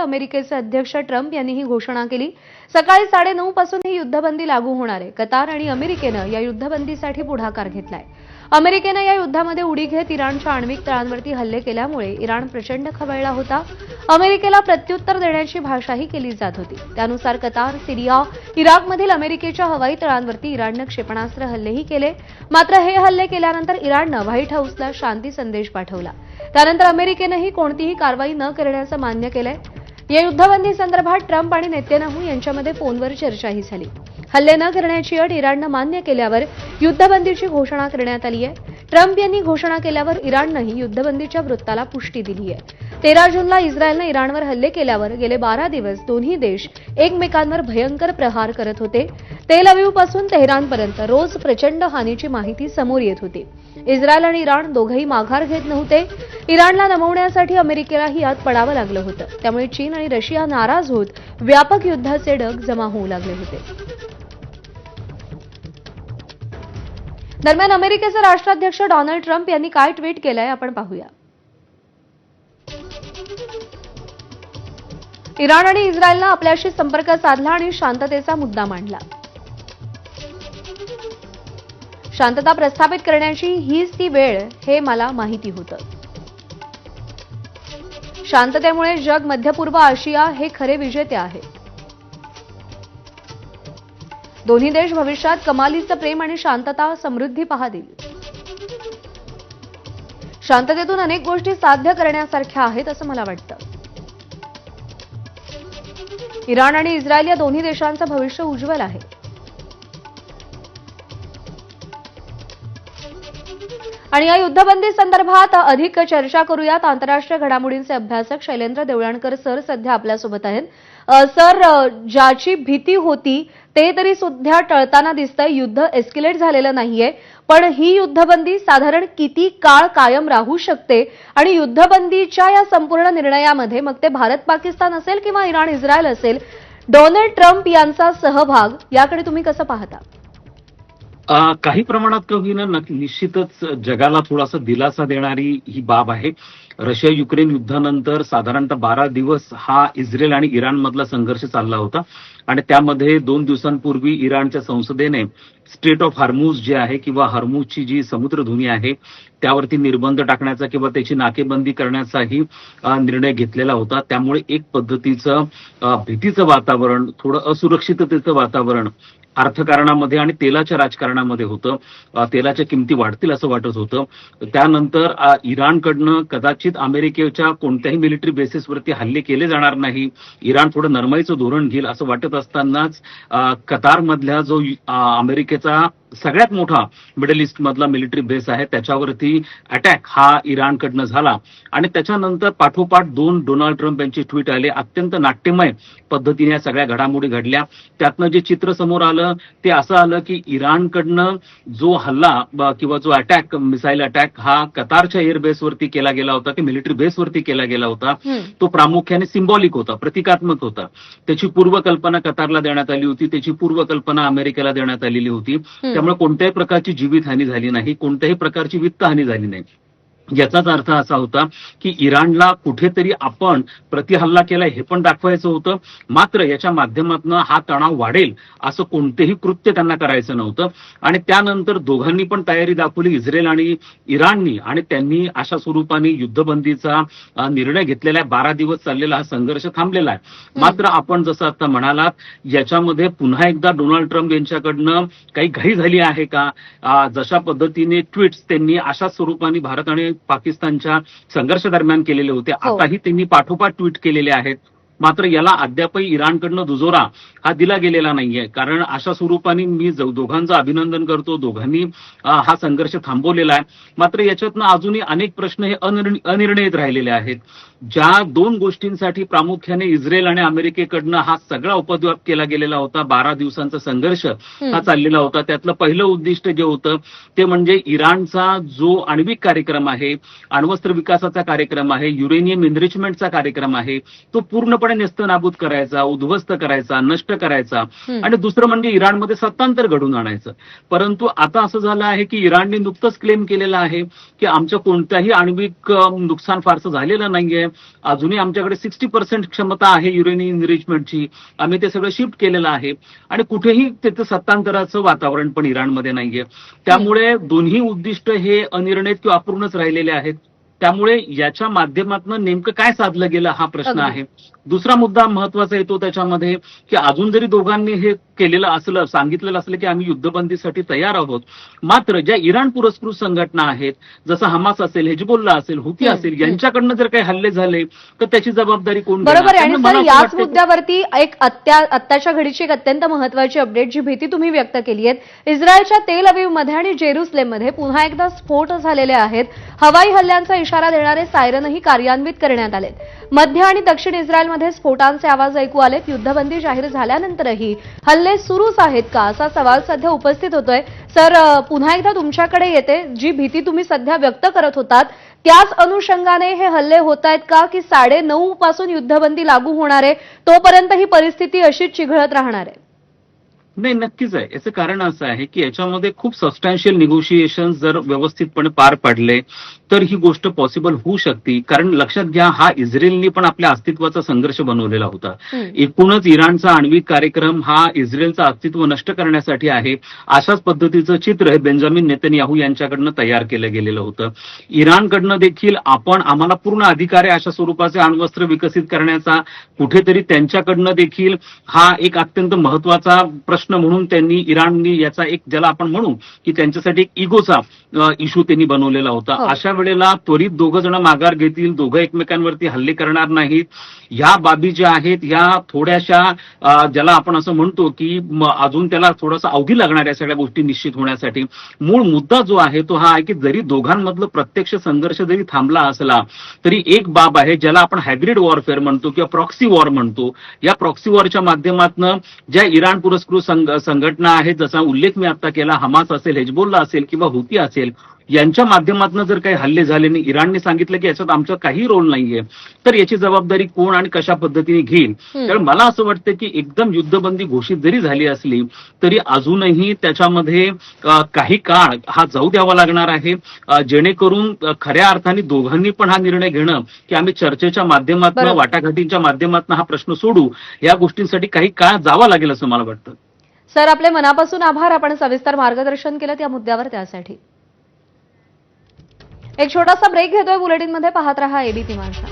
अमेरिकेचे अध्यक्ष ट्रम्प यांनी ही घोषणा केली. सकाळी साडेनऊ पासून ही युद्धबंदी लागू होणार आहे. कतार आणि अमेरिकेनं या युद्धबंदीसाठी पुढाकार घेतलाय. अमेरिकेनं या युद्धामध्ये उडी घेत इराणच्या आण्विक तळांवरती हल्ले केल्यामुळे इराण प्रचंड खवळला होता. अमेरिकेला प्रत्युत्तर देण्याची भाषाही केली जात होती. त्यानुसार कतार सिरिया इराकमधील अमेरिकेच्या हवाई तळांवरती इराणनं क्षेपणास्त्र हल्लेही केले. मात्र हे हल्ले केल्यानंतर इराणनं व्हाईट हाऊसला शांती संदेश पाठवला. त्यानंतर अमेरिकेनंही कोणतीही कारवाई न करण्याचं मान्य केलंय. या युद्धबंदी संदर्भात ट्रम्प आणि नेत्यानाहू यांच्यामध्ये फोनवर चर्चाही झाली. हल्ले न करण्याची अट इराणनं मान्य केल्यावर युद्धबंदीची घोषणा करण्यात आली आहे. ट्रम्प यांनी घोषणा केल्यावर इराणनंही युद्धबंदीच्या वृत्ताला पुष्टी दिली आहे. तेरा जूनला इस्रायलनं इराणवर हल्ले केल्यावर गेले बारा दिवस दोन्ही देश एकमेकांवर भयंकर प्रहार करत होते. तेल अवीवपासून तेहरानपर्यंत रोज प्रचंड हानीची माहिती समोर येत होती. इस्रायल आणि इराण दोघंही माघार घेत नव्हते. इराणला नमवण्यासाठी अमेरिकेलाही यात पडावं लागलं होतं. त्यामुळे चीन आणि रशिया नाराज होत व्यापक युद्धाचे डग जमा होऊ लागले होते. दरम्यान अमेरिकेचे राष्ट्राध्यक्ष डोनाल्ड ट्रम्प यांनी काय ट्विट केलंय आपण पाहूया. इराण आणि इस्रायलनं आपल्याशी संपर्क साधला आणि शांततेचा मुद्दा मांडला. शांतता प्रस्थापित करण्याची हीच ती वेळ हे मला माहिती होतं. शांततेमुळे जग मध्य पूर्व आशिया हे खरे विजेते आहेत दोन्ही देश भविष्यात कमालीचं प्रेम आणि शांतता समृद्धी पाहतील. शांततेतून अनेक गोष्टी साध्य करण्यासारख्या आहेत असं मला वाटतं. इराण आणि इस्रायल या दोन्ही देशांचं भविष्य उज्ज्वल आहे. आणि या युद्धबंदी संदर्भात अधिक चर्चा करूयात. आंतरराष्ट्रीय घडामोडींचे अभ्यासक शैलेंद्र देवळणकर सर सध्या आपल्यासोबत आहेत. सर ज्याची भीती होती ते तरी सुद्धा टळताना दिसतंय. युद्ध एस्किलेट झालेलं नाहीये. पण ही युद्धबंदी साधारण किती काळ कायम राहू शकते? आणि युद्धबंदीच्या या संपूर्ण निर्णयामध्ये मग ते भारत पाकिस्तान असेल किंवा इराण इस्रायल असेल डोनाल्ड ट्रम्प यांचा सहभाग याकडे तुम्ही कसं पाहता? काही प्रमाणात का होईना नक्की- निश्चितच जगाला थोडासा दिलासा देणारी ही बाब आहे. रशिया युक्रेन युद्धानंतर साधारणतः बारा दिवस हा इस्रायल आणि इराण मधला संघर्ष चालला होता. आणि त्यामध्ये दोन दिवसांपूर्वी इराणच्या संसदेने स्टेट ऑफ हार्मूज जे आहे किंवा हार्मूजची जी समुद्रधुनी आहे त्यावरती निर्बंध टाकण्याचा किंवा त्याची नाकेबंदी करण्याचाही निर्णय घेतलेला होता. त्यामुळे एक पद्धतीचं भीतीचं वातावरण थोडं असुरक्षिततेचं वातावरण अर्थकारणामध्ये आणि तेलाच्या राजकारणामध्ये होतं. तेलाच्या किमती वाढतील असं वाटत होतं. त्यानंतर इराणकडनं कदाचित अमेरिकेच्या कोणत्याही मिलिटरी बेसिसवरती हल्ले केले जाणार नाही. इराण थोडं नरमाईचं धोरण घेईल असं वाटत असतानाच कतारमधल्या जो अमेरिकेचा सगळ्यात मोठा मिडल ईस्ट मधला मिलिटरी बेस आहे. त्याच्यावरती अटॅक हा इराणकडनं झाला. आणि त्याच्यानंतर पाठोपाठ दोन डोनाल्ड ट्रम्प यांचे ट्विट आले. अत्यंत नाट्यमय पद्धतीने या सगळ्या घडामोडी घडल्या. त्यातनं जे चित्र समोर आलं ते असं आलं की इराणकडनं जो हल्ला किंवा जो अटॅक मिसाईल अटॅक हा कतारच्या एअरबेसवरती केला गेला होता की मिलिटरी बेसवरती केला गेला होता. तो प्रामुख्याने सिम्बॉलिक होता प्रतिकात्मक होता. त्याची पूर्वकल्पना कतारला देण्यात आली होती त्याची पूर्वकल्पना अमेरिकेला देण्यात आलेली होती. त्यामुळे कोणत्याही प्रकारची जीवितहानी झाली नाही कोणत्याही प्रकारची वित्तहानी झाली नाही. याचाच अर्थ असा होता की इराणला कुठेतरी आपण प्रतिहल्ला केलाय हे पण दाखवायचं होतं. मात्र याच्या माध्यमातून हा तणाव वाढेल असं कोणतेही कृत्य त्यांना करायचं नव्हतं. आणि त्यानंतर दोघांनी पण तयारी दाखवली इस्रायल आणि इराणनी. आणि त्यांनी अशा स्वरूपाने युद्धबंदीचा निर्णय घेतलेला आहे. बारा दिवस चाललेला हा संघर्ष थांबलेला आहे. मात्र आपण जसं आता म्हणालात याच्यामध्ये पुन्हा एकदा डोनाल्ड ट्रम्प यांच्याकडनं काही घाई झाली आहे का? जशा पद्धतीने ट्विट्स त्यांनी अशा स्वरूपाने भारत आणि पाकिस्तानच्या संघर्ष दरम्यान केलेले होते. हो. आताही त्यांनी पाठोपाठ ट्विट केलेले आहेत. मात्र याला अद्यापही इराणकडनं दुजोरा हा दिला गेलेला नाहीये. कारण अशा स्वरूपाने मी दोघांचं अभिनंदन करतो दोघांनी हा संघर्ष थांबवलेला आहे. मात्र याच्यातनं अजूनही अनेक प्रश्न हे अनिर्णि- अनिर्णित राहिलेले आहेत. ज्या दोन गोष्टींसाठी प्रामुख्याने इस्रायल आणि अमेरिकेकडनं हा सगळा उपद्व्याप केला गेलेला होता बारा दिवसांचा संघर्ष हा चाललेला होता. त्यातलं पहिलं उद्दिष्ट जे होतं ते म्हणजे इराणचा जो आण्विक कार्यक्रम आहे अण्वस्त्र विकासाचा कार्यक्रम आहे युरेनियम इनरिचमेंटचा कार्यक्रम आहे तो पूर्णपणे नेस्तनाबूत करायचा उद्ध्वस्त करायचा नष्ट करायचा. आणि दुसरं म्हणजे इराणमध्ये सत्तांतर घडून आणायचं. परंतु आता असं झालं आहे की इराणने नुकतंच क्लेम केलेलं आहे की आमचं कोणत्याही आण्विक नुकसान फारसं झालेलं नाहीये. अजूनही आमच्याकडे सिक्स्टी पर्सेंट क्षमता आहे युरेनियम इनरिचमेंटची आम्ही ते सगळं शिफ्ट केलेलं आहे. आणि कुठेही त्याचं सत्तांतराचं वातावरण पण इराणमध्ये नाहीये. त्यामुळे दोन्ही उद्दिष्ट हे अनिर्णित किंवा अपूर्णच राहिलेले आहेत. त्यामुळे याच्या माध्यमातून नेमकं काय साधलं गेलं हा प्रश्न. आहे. दुसरा मुद्दा महत्त्वाचा येतो त्याच्यामध्ये की अजून जरी दोघांनी हे केलेलं असलं सांगितलेलं असलं की आम्ही युद्धबंदीसाठी तयार आहोत मात्र ज्या इराण पुरस्कृत संघटना आहेत जसं हमास असेल हेजबुल्ला असेल हुती असेल. यांच्याकडनं जर काही हल्ले झाले तर त्याची जबाबदारी कोण? बरोबर आणि याच मुद्द्यावरती एक आत्ताच्या घडीची एक अत्यंत महत्वाची अपडेट जी भीती तुम्ही व्यक्त केली आहे इस्रायलच्या तेल अवीवमध्ये आणि जेरुसलेममध्ये पुन्हा एकदा स्फोट झालेले आहेत हवाई हल्ल्यांचा इशारा देणारे सायरनही कार्यान्वित करण्यात आले मध्य आणि दक्षिण इस्रायलमध्ये स्फोटांचे आवाज ऐकू आलेत युद्धबंदी जाहीर झाल्यानंतरही हल्ले सुरूच आहेत का? असा सवाल सध्या उपस्थित होतोय. सर पुन्हा एकदा तुमच्याकडे येते. जी भीती तुम्ही सध्या व्यक्त करत होतात त्याच अनुषंगाने हे हल्ले होत आहेत का? की साडे नऊ पासून युद्धबंदी लागू होणार आहे तोपर्यंत ही परिस्थिती अशीच चिघळत राहणार आहे? नाही नक्कीच आहे. याचं कारण असं आहे की याच्यामध्ये खूप सबस्टॅन्शियल निगोशिएशन जर व्यवस्थितपणे पार पडले तर ही गोष्ट पॉसिबल होऊ शकते. कारण लक्षात घ्या हा इस्रायलनी पण आपल्या अस्तित्वाचा संघर्ष बनवलेला होता. एकूणच इराणचा आण्विक कार्यक्रम हा इस्रायलचं अस्तित्व नष्ट करण्यासाठी आहे. अशाच पद्धतीचं चित्र हे बेंजामिन नेतन्याहू यांच्याकडनं तयार केलं गेलेलं होतं. इराणकडनं देखील आपण आम्हाला पूर्ण अधिकार आहे अशा स्वरूपाचे अण्वस्त्र विकसित करण्याचा. कुठेतरी त्यांच्याकडनं देखील हा एक अत्यंत महत्त्वाचा प्रश्न म्हणून त्यांनी इराणनी याचा एक ज्याला आपण म्हणू की त्यांच्यासाठी एक इगोचा इश्यू त्यांनी बनवलेला होता. हो. अशा वेळेला त्वरित दोघं जण माघार घेतील दोघं एकमेकांवरती हल्ले करणार नाहीत. ह्या बाबी ज्या आहेत ह्या थोड्याशा ज्याला आपण असं म्हणतो की अजून त्याला थोडासा अवधी लागणार या सगळ्या गोष्टी निश्चित होण्यासाठी. मूळ मुद्दा जो आहे तो हा आहे की जरी दोघांमधलं प्रत्यक्ष संघर्ष जरी थांबला असला तरी एक बाब आहे ज्याला आपण हायब्रिड वॉरफेअर म्हणतो किंवा प्रॉक्सी वॉर म्हणतो. या प्रॉक्सी वॉरच्या माध्यमातून ज्या इराण पुरस्कृत संघ- संघटना आहेत जसा उल्लेख मी आता केला हमास असेल हेजबोल्ला असेल किंवा हुती असेल यांच्या माध्यमातून जर काही हल्ले झाले आणि इराणने सांगितलं की याच्यात आमचा काही रोल नाहीये तर याची जबाबदारी कोण आणि कशा पद्धतीने घेईल. कारण मला असं वाटतं की एकदम युद्धबंदी घोषित जरी झाली असली तरी अजूनही त्याच्यामध्ये काही काळ हा जाऊ द्यावा लागणार आहे जेणेकरून खऱ्या अर्थाने दोघांनी पण हा निर्णय घेणं की आम्ही चर्चेच्या माध्यमातून. वाटाघाटींच्या माध्यमातून हा प्रश्न सोडू या गोष्टींसाठी काही काळ जावा लागेल असं मला वाटतं सर आपले मनापासून आभार. आपण सविस्तर मार्गदर्शन केलं त्या मुद्द्यावर त्यासाठी. एक छोटासा ब्रेक घेतोय. बुलेटिनमध्ये पाहत रहा एबीपी माणसा